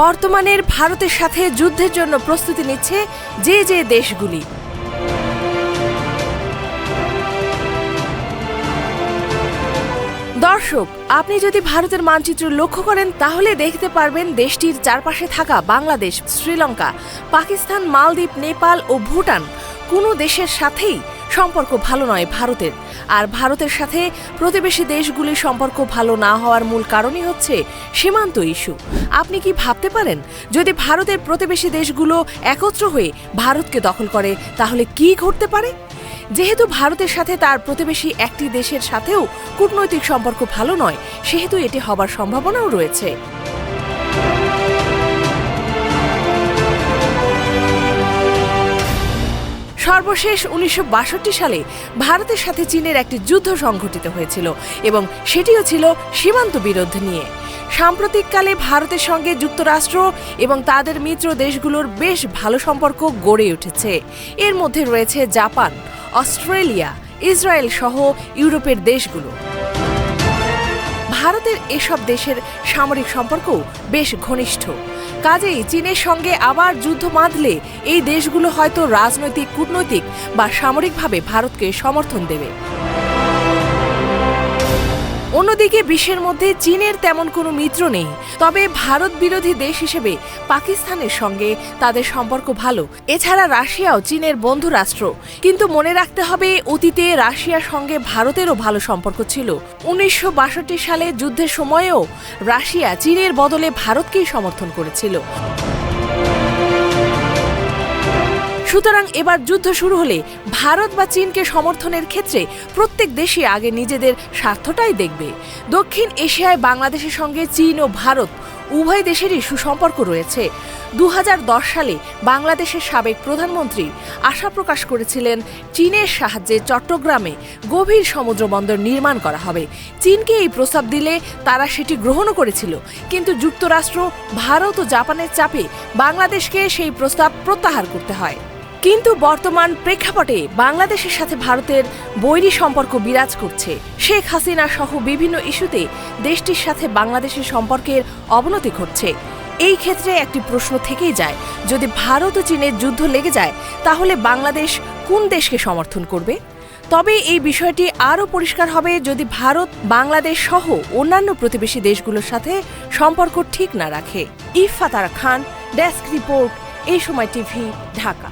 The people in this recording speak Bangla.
বর্তমানের ভারতের সাথে যুদ্ধের জন্য প্রস্তুতি নিচ্ছে যে যে দেশগুলি। দর্শক, আপনি যদি ভারতের মানচিত্র লক্ষ্য করেন, তাহলে দেখতে পারবেন দেশটির চারপাশে থাকা বাংলাদেশ, শ্রীলঙ্কা, পাকিস্তান, মালদ্বীপ, নেপাল ও ভুটান। কোনো দেশের সাথেই সম্পর্ক ভালো নয় ভারতের। আর ভারতের সাথে প্রতিবেশী দেশগুলির সম্পর্ক ভালো না হওয়ার মূল কারণই হচ্ছে সীমান্ত ইস্যু। আপনি কি ভাবতে পারেন, যদি ভারতের প্রতিবেশী দেশগুলো একত্র হয়ে ভারতকে দখল করে, তাহলে কি ঘটতে পারে? যেহেতু ভারতের সাথে তার প্রতিবেশী একটি দেশের সাথেও কূটনৈতিক সম্পর্ক ভালো নয়, সেহেতু এটি হবার সম্ভাবনাও রয়েছে। সর্বশেষ উনিশশো বাষট্টি সালে ভারতের সাথে চীনের একটি যুদ্ধ সংঘটিত হয়েছিল এবং সেটিও ছিল সীমান্ত বিরোধ নিয়ে। সাম্প্রতিককালে ভারতের সঙ্গে যুক্তরাষ্ট্র এবং তাদের মিত্র দেশগুলোর বেশ ভালো সম্পর্ক গড়ে উঠেছে। এর মধ্যে রয়েছে জাপান, অস্ট্রেলিয়া, ইসরায়েল সহ ইউরোপের দেশগুলো। ভারতের এসব দেশের সামরিক সম্পর্কও বেশ ঘনিষ্ঠ। কাজেই চীনের সঙ্গে আবার যুদ্ধ বাঁধলে এই দেশগুলো হয়তো রাজনৈতিক, কূটনৈতিক বা সামরিকভাবে ভারতকে সমর্থন দেবে। অন্যদিকে বিশ্বের মধ্যে চীনের তেমন কোনো মিত্র নেই। তবে ভারত বিরোধী দেশ হিসেবে পাকিস্তানের সঙ্গে তাদের সম্পর্ক ভালো। এছাড়া রাশিয়াও চীনের বন্ধু রাষ্ট্র। কিন্তু মনে রাখতে হবে, অতীতে রাশিয়ার সঙ্গে ভারতেরও ভালো সম্পর্ক ছিল। উনিশশো বাষট্টি সালে যুদ্ধের সময়েও রাশিয়া চীনের বদলে ভারতকেই সমর্থন করেছিল। সুতরাং এবার যুদ্ধ শুরু হলে ভারত বা চীনকে সমর্থনের ক্ষেত্রে প্রত্যেক দেশই আগে নিজেদের স্বার্থটাই দেখবে। দক্ষিণ এশিয়ায় বাংলাদেশের সঙ্গে চীন ও ভারত উভয় দেশেরই সুসম্পর্ক রয়েছে। দু হাজার দশ সালে বাংলাদেশের সাবেক প্রধানমন্ত্রী আশা প্রকাশ করেছিলেন, চীনের সাহায্যে চট্টগ্রামে গভীর সমুদ্রবন্দর নির্মাণ করা হবে। চীনকে এই প্রস্তাব দিলে তারা সেটি গ্রহণও করেছিল। কিন্তু যুক্তরাষ্ট্র, ভারত ও জাপানের চাপে বাংলাদেশকে সেই প্রস্তাব প্রত্যাহার করতে হয়। কিন্তু বর্তমান প্রেক্ষাপটে বাংলাদেশের সাথে ভারতের বৈরী সম্পর্ক বিরাজ করছে। শেখ হাসিনা সহ বিভিন্ন ইস্যুতে দেশটির সাথে বাংলাদেশের সম্পর্কের অবনতি ঘটছে। এই ক্ষেত্রে একটি প্রশ্ন থেকেই যায়, যদি ভারত ও চীনের যুদ্ধ লেগে যায়, তাহলে বাংলাদেশ কোন দেশকে সমর্থন করবে? তবে এই বিষয়টি আরও পরিষ্কার হবে যদি ভারত, বাংলাদেশ সহ অন্যান্য প্রতিবেশী দেশগুলোর সাথে সম্পর্ক ঠিক না রাখে। ইফাতারা খান, ডেস্ক রিপোর্ট, এই সময় টিভি, ঢাকা।